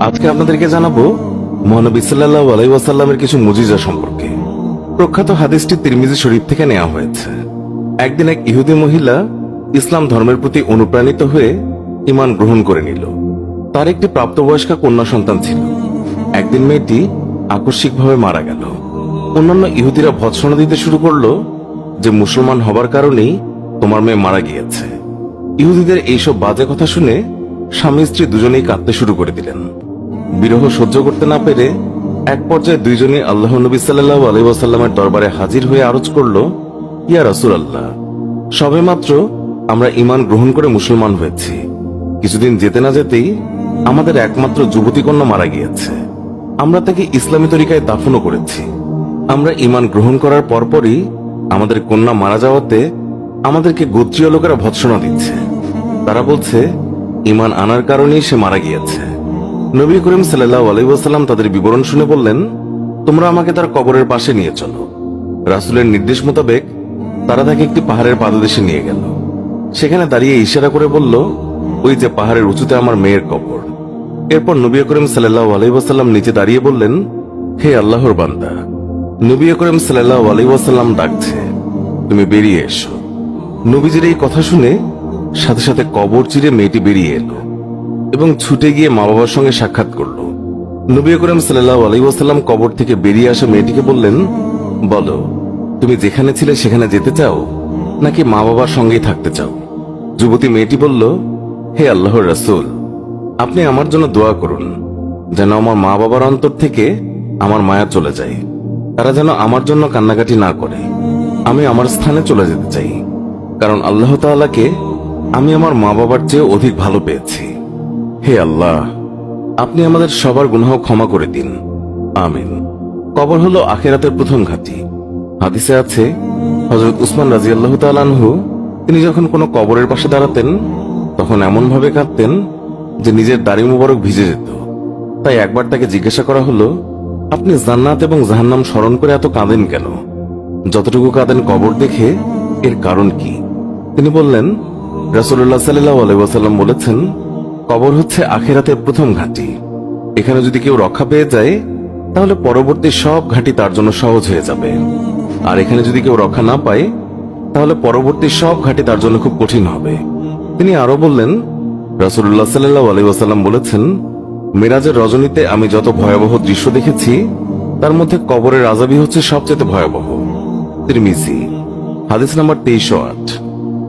আজকে আপনাদেরকে জানাব, মহানবী সাল্লাহ আলাই ওয়াসাল্লামের কিছু মুজিজা সম্পর্কে। প্রখ্যাত হাদিসটি তিরমিজি শরীফ থেকে নেওয়া হয়েছে। একদিন এক ইহুদি মহিলা ইসলাম ধর্মের প্রতি অনুপ্রাণিত হয়ে ইমান গ্রহণ করে নিল। তার একটি প্রাপ্তবয়স্কা কন্যা সন্তান ছিল। একদিন মেয়েটি আকস্মিকভাবে মারা গেল। অন্যান্য ইহুদিরা ভৎসনা দিতে শুরু করল যে, মুসলমান হবার কারণেই তোমার মেয়ে মারা গিয়েছে। ইহুদিদের এইসব বাজে কথা শুনে স্বামী স্ত্রী দুজনেই কাঁদতে শুরু করে দিলেন। বিরহ সহ্য করতে না পেরে এক পর্যায়ে দুইজনে আল্লাহ নবী সাল্লাহ আলহিবাসাল্লামের দরবারে হাজির হয়ে আরজ করল, ইয়া রাসুল আল্লাহ সবে মাত্র আমরা ইমান গ্রহণ করে মুসলমান হয়েছি। কিছুদিন যেতে না যেতেই আমাদের একমাত্র যুবতী কন্যা মারা গিয়েছে। আমরা তাকে ইসলামী তরিকায় দাফনও করেছি। আমরা ইমান গ্রহণ করার পরপরই আমাদের কন্যা মারা যাওয়াতে আমাদেরকে গোত্রীয় লোকেরা ভৎসনা দিচ্ছে। তারা বলছে ইমান আনার কারণেই সে মারা গিয়েছে। নবী করিম সাল্লাহ আলাইসাল্লাম তাদের বিবরণ শুনে বললেন, তোমরা আমাকে তার কবরের পাশে নিয়ে চলো। রাসুলের নির্দেশ মোতাবেক তারা তাকে একটি পাহাড়ের পাদদেশে নিয়ে গেল। সেখানে দাঁড়িয়ে ইশারা করে বলল, ওই যে পাহাড়ের উঁচুতে আমার মেয়ের কবর। এরপর নবী করিম সাল্লাহ নিচে দাঁড়িয়ে বললেন, হে আল্লাহর বান্দা, নবী করিম সাল্লাহ আলাইসাল্লাম ডাকছে, তুমি বেরিয়ে এসো। নবীজির এই কথা শুনে সাথে সাথে কবর চিরে মেয়েটি বেরিয়ে এলো। এবং ছুটে গিয়ে মা বাবার সঙ্গে সাক্ষাৎ করল। নবী করিম সাল্লাহ আলাইসাল্লাম কবর থেকে বেরিয়ে আসা মেয়েটিকে বললেন, বলো, তুমি যেখানে ছিলে সেখানে যেতে চাও, নাকি মা বাবার সঙ্গেই থাকতে চাও? যুবতী মেয়েটি বলল, হে আল্লাহর রাসূল, আপনি আমার জন্য দোয়া করুন, যেন আমার মা বাবার অন্তর থেকে আমার মায়া চলে যায়। তারা যেন আমার জন্য কান্নাকাটি না করে। আমি আমার স্থানে চলে যেতে চাই, কারণ আল্লাহ তাআলাকে আমি আমার মা বাবার চেয়ে অধিক ভালো পেয়েছি। হে আল্লাহ, আপনি আমাদের সবার গুনাহ ক্ষমা করে দিন। আমিন। কবর হলো আখেরাতের প্রথম ঘাঁটি। হাদিসে আছে হজরত উসমান রাজি আল্লাহ তালানহু তিনি যখন কোনো কবরের পাশে দাঁড়াতেন, তখন এমন ভাবে কাঁদতেন যে নিজের দাড়ি মুবারক ভিজে যেত। তাই একবার তাকে জিজ্ঞাসা করা হলো, আপনি জান্নাত এবং জাহান্নাম স্মরণ করে এত কাঁদেন কেন? যতটুকু কাঁদেন কবর দেখে, এর কারণ কি? তিনি বললেন রাসুল্লাহ সাল্লাহ আলাইসাল্লাম বলেছেন কবর হচ্ছে আখেরাতের প্রথম ঘাঁটি। এখানে যদি কেউ রক্ষা পেয়ে যায়, তাহলে পরবর্তী সব ঘাঁটি তার জন্য সহজ হয়ে যাবে। আর এখানে যদি কেউ রক্ষা না পায়, তাহলে পরবর্তী সব ঘাঁটি তার জন্য খুব কঠিন হবে। তিনি আরও বললেন রাসুল্লাহ সাল্লাহ আলাইসাল্লাম বলেছেন, মেরাজের রজনীতে আমি যত ভয়াবহ দৃশ্য দেখেছি, তার মধ্যে কবরের আজাবি হচ্ছে সবচেয়ে ভয়াবহ। তিরমিজি, হাদিস নাম্বার তেইশশো আট।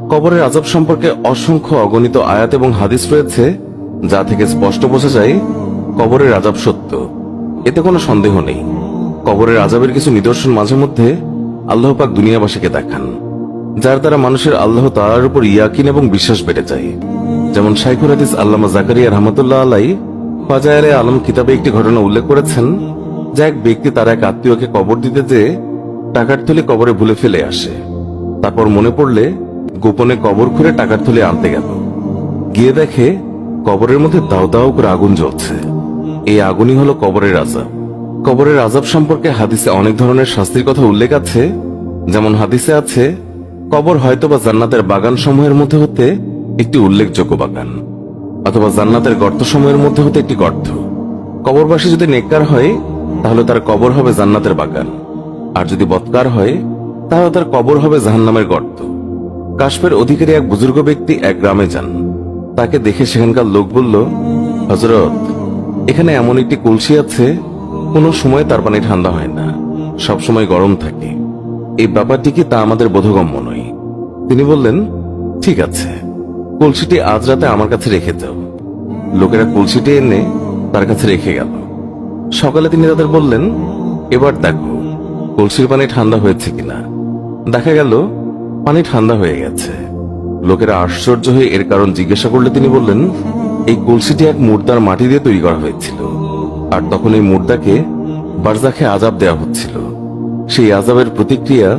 কবরের আজাব সম্পর্কে অসংখ্য অগণিত আয়াত এবং হাদিস রয়েছে যা থেকে স্পষ্ট বোঝা যায়, কবরের আজাব সত্য। এতে কোনো সন্দেহ নেই। কবরের আজাবের কিছু নিদর্শন মাঝে মধ্যে আল্লাহ পাক দুনিয়াবাসীকে দেখান, যার দ্বারা মানুষের আল্লাহ তাআলার উপর ইয়াকিন এবং বিশ্বাস বেড়ে যায়। যেমন শাইখুল হাদিস আল্লামা জাকারিয়া রহমতুল্লাহ আলাই ফাজায়ারে আলম কিতাবে একটি ঘটনা উল্লেখ করেছেন, যা এক ব্যক্তি তার এক আত্মীয়কে কবর দিতে যে টাকার থলে কবরে ভুলে ফেলে আসে। তারপর মনে পড়লে গোপনে কবর খুঁড়ে টাকার থলে আনতে গেল। গিয়ে দেখে কবরের মধ্যে দাও দাও করে আগুন জ্বলছে। এই আগুনই হলো কবরের আজাব কবরের আজাব সম্পর্কে হাদিসে অনেক ধরনের শাস্তির কথা উল্লেখ আছে। যেমন হাদিসে আছে, কবর হয়তো বা জান্নাতের বাগান সমূহের মধ্যে হতে একটি উল্লেখযোগ্য বাগান, অথবা জান্নাতের গর্ত সমূহের মধ্যে হতে একটি গর্ত। কবরবাসী যদি নেককার হয়, তাহলে তার কবর হবে জান্নাতের বাগান। আর যদি বৎকার হয়, তাহলে তার কবর হবে জাহান্নামের গর্ত। কাশ্মের অধিকারী এক বুজুর্গ ব্যক্তি এক গ্রামে যান। তাকে দেখে সেখানকার লোক বলল হজরত এখানে এমন একটি কলসি আছে, কোনো সময় তার পানি ঠান্ডা হয় না, সব সময় গরম থাকে। এই ব্যাপারটি কি তা আমাদের বোধগম্য নয়? তিনি বললেন, ঠিক আছে, কলসিটি আজ রাতে আমার কাছে রেখে যাও লোকেরা কলসিটি এনে তার কাছে রেখে গেল। সকালে তিনি তাদের বললেন, এবার দেখো, কলসির পানি ঠান্ডা হয়েছে কিনা? দেখা গেল, পানি ঠান্ডা হয়ে গেছে। লোকেরা আশ্চর্য হয়ে এর কারণ জিজ্ঞাসা করলে তিনি বললেন, এই কলসিটি এক মুর্দার মাটি দিয়ে তৈরি করা হয়েছিল। আর তখন এই মুর্দাকে বারজাখে আজাব দেওয়া হচ্ছিল। সেই আজাবের প্রতিক্রিয়া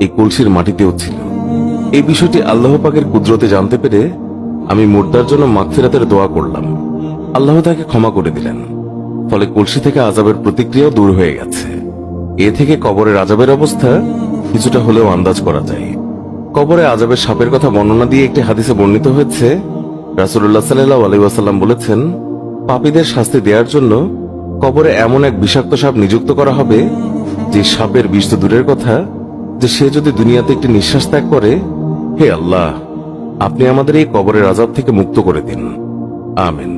এই কলসির মাটিতেও ছিল। এই বিষয়টি আল্লাহ পাকের কুদরতে জানতে পেরে আমি মুর্দার জন্য মাগফিরাতের দোয়া করলাম। আল্লাহ তাকে ক্ষমা করে দিলেন। ফলে কলসি থেকে আজাবের প্রতিক্রিয়াও দূর হয়ে গেছে। এ থেকে কবরের আজাবের অবস্থা কিছুটা হলেও আন্দাজ করা যায়। কবরে আজাবের সাপের কথা বর্ণনা দিয়ে একটি হাদিসে বর্ণিত হয়েছে রাসুল্লাহ সাল্লাহ আলী বলেছেন, পাপীদের শাস্তি দেওয়ার জন্য কবরে এমন এক বিষাক্ত সাপ নিযুক্ত করা হবে, যে সাপের বিষ তো দূরের কথা, যে সে যদি দুনিয়াতে একটি নিঃশ্বাস ত্যাগ করে, হে আল্লাহ, আপনি আমাদের এই কবরের আজাব থেকে মুক্ত করে দিন। আমিন।